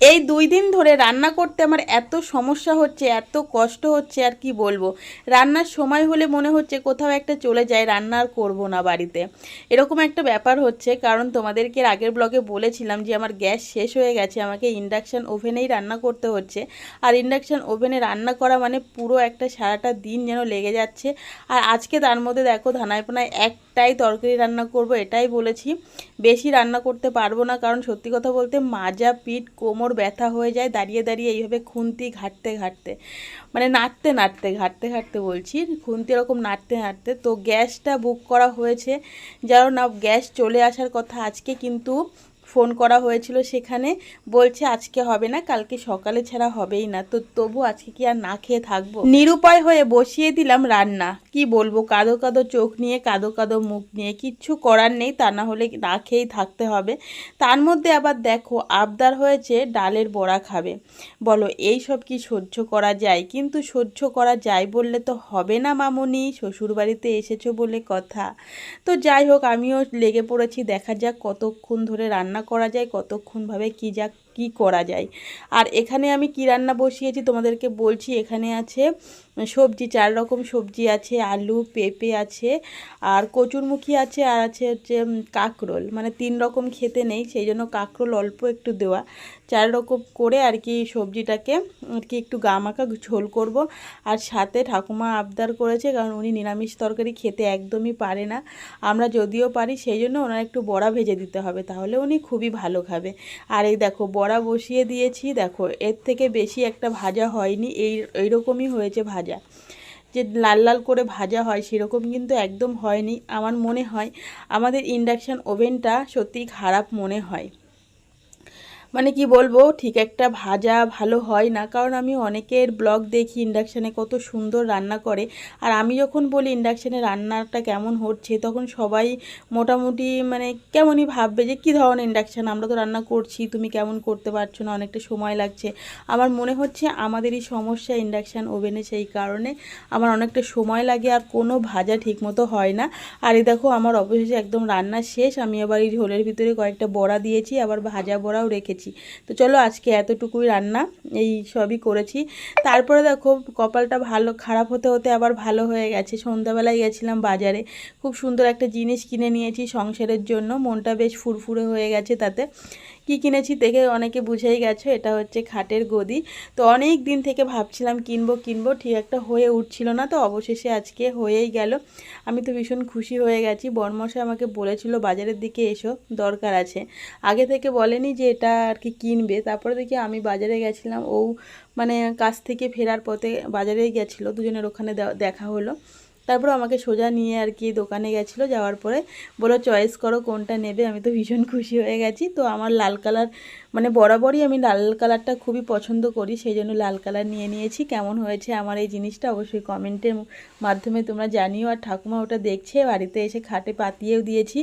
এই দুই দিন ধরে রান্না করতে আমার এত সমস্যা হচ্ছে, এত কষ্ট হচ্ছে আর কি বলব। রান্নার সময় হলে মনে হচ্ছে কোথাও একটা চলে যায়, রান্না আর করব না বাড়িতে। এরকম একটা ব্যাপার হচ্ছে, কারণ তোমাদেরকে আগের ব্লগে বলেছিলাম যে আমার গ্যাস শেষ হয়ে গেছে, আমাকে ইন্ডাকশান ওভেনেই রান্না করতে হচ্ছে। আর ইন্ডাকশান ওভেনে রান্না করা মানে পুরো একটা সারাটা দিন যেন লেগে যাচ্ছে। আর আজকে তার মধ্যে দেখো ধানায় পোনায় একটাই তরকারি রান্না করব, এটাই বলেছি। বেশি রান্না করতে পারব না, কারণ সত্যি কথা বলতে মাজা, পিঠ, কোমর ব্যথা হয়ে যায়, দাঁড়িয়ে দাঁড়িয়ে এইভাবে খুন্তি ঘাটতে ঘাটতে মানে নাড়তে নাড়তে, ঘাটতে ঘাটতে বলছি, খুন্তি এরকম নাড়তে নাড়তে, তো গ্যাসটা বুক করা হয়েছে যেন না, গ্যাস চলে আসার কথা আজকে, কিন্তু ফোন করা হয়েছিল সেখানে, বলছে আজকে হবে না, কালকে সকালে ছাড়া হবেই না। তো তবু আজকে কি আর না খেয়ে থাকব? নিরুপায় হয়ে বসিয়ে দিলাম রান্না। কি বলব, কাদো কাদো চোখ নিয়ে, কাদো কাদো মুখ নিয়ে, কিচ্ছু করার নেই, তা না হলে না খেয়েই থাকতে হবে। তার মধ্যে আবার দেখো, আবদার হয়েছে ডালের বড়া খাবে। বলো, এই সব কি সহ্য করা যায়? কিন্তু সহ্য করা যায় বললে তো হবে না মামনি, শ্বশুরবাড়িতে এসেছ বলে কথা। তো যাই হোক, আমিও লেগে পড়েছি, দেখা যাক কতক্ষণ ধরে রান্না করা যায়, কতক্ষণভাবে কী যা, কি করা যায়। আর এখানে আমি কি রান্না বসিয়েছি তোমাদেরকে বলছি, এখানে আছে সবজি, চার রকম সবজি আছে, আলু, পেঁপে আছে, আর কচুরমুখী আছে, আর আছে হচ্ছে কাকরোল। মানে তিন রকম খেতে নেই, সেই জন্য কাকরোল অল্প একটু দেওয়া। চার রকম করে আর কি সবজিটাকে, আর কি একটু গামাকা ঝোল করব। আর সাথে ঠাকুমা আবদার করেছে, কারণ উনি নিরামিষ তরকারি খেতে একদমই পারে না। আমরা যদিও পারি, সেই জন্য ওনার একটু বড়া ভেজে দিতে হবে, তাহলে উনি খুবই ভালো খাবে। আর এই দেখো, বড়া বসিয়ে দিয়েছি, দেখো, এর থেকে বেশি একটা ভাজা হয়নি, এই, এইরকমই হয়েছে ভাজা। যে লাল লাল করে ভাজা হয় সেরকম কিন্তু একদম হয়নি। আমার মনে হয় আমাদের ইন্ডাকশান ওভেনটা সত্যিই খারাপ মনে হয়। মানে কি বলব, ঠিক একটা ভাজা ভালো হয় না। কারণ আমি অনেকের ব্লগ দেখি ইন্ডাকশানে কত সুন্দর রান্না করে। আর আমি যখন বলি ইন্ডাকশানে রান্নাটা কেমন হচ্ছে, তখন সবাই মোটামুটি মানে কেমনই ভাববে যে, কী ধরনের ইন্ডাকশান? আমরা তো রান্না করছি, তুমি কেমন করতে পারছ না? অনেকটা সময় লাগছে। আমার মনে হচ্ছে আমাদেরই সমস্যা ইন্ডাকশান ওভেনে সেই কারণে আমার অনেকটা সময় লাগে, আর কোনো ভাজা ঠিকমতো হয় না। আর এই দেখো, আমার অবশেষে একদম রান্না শেষ। আমি আবার এই ঝোলের ভিতরে কয়েকটা বড়া দিয়েছি, আবার ভাজা বড়াও রেখেছি। করেছি তো চলো আজকে এতটুকুই রান্না, এই সবই করেছি। তারপরে দেখো, কপালটা ভালো, খারাপ হতে হতে আবার ভালো হয়ে গেছে। সন্ধ্যাবেলায় গেছিলাম বাজারে, খুব সুন্দর একটা জিনিস কিনে নিয়েছি সংসারের জন্য। মনটা বেশ ফুরফুরে হয়ে গেছে তাতে। কি কিনেছি দেখে অনেকে বুঝেই গেছো, এটা হচ্ছে খাটের গদি। তো অনেক দিন থেকে ভাবছিলাম, কিনবো কিনবো, ঠিক একটা হয়ে উঠছিল না তো, অবশেষে আজকে হয়েই গেল। আমি তো ভীষণ খুশি হয়ে গেছি। বর্মশাই আমাকে বলেছিল, বাজারের দিকে এসো, দরকার আছে। আগে থেকে বলেনি যে এটা আর কি কিনবে। তারপরে দেখি আমি বাজারে গেছিলাম, ও মানে কাছ থেকে ফেরার পথে বাজারেই গেছিল, দুজনের ওখানে দেখা হলো। তারপর আমাকে সোজা নিয়ে আর কি দোকানে গেছিল, যাওয়ার পরে বলো চয়েস করো, কোনটা নেবে? আমি তো ভীষণ খুশি হয়ে গেছি। তো আমার লাল কালার মানে বরাবরই আমি লাল কালারটা খুবই পছন্দ করি, সেই জন্য লাল কালার নিয়ে নিয়েছি। কেমন হয়েছে আমার এই জিনিসটা অবশ্যই কমেন্টের মাধ্যমে তোমরা জানিও। আর ঠাকুমা ওটা দেখছে, বাড়িতে এসে খাটে পাতিয়েও দিয়েছি।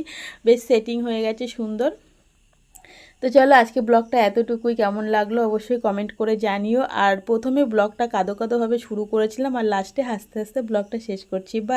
বেশ সেটিং হয়ে গেছে সুন্দর। তো চলো আজকে ব্লগটা এতটুকুই। কেমন লাগল অবশ্যই কমেন্ট করে জানিও। আর প্রথমে ব্লগটা কাদো কাদোভাবে শুরু করেছিলাম আর লাস্টে হাসতে হাসতে ব্লগটা শেষ করছি। বাই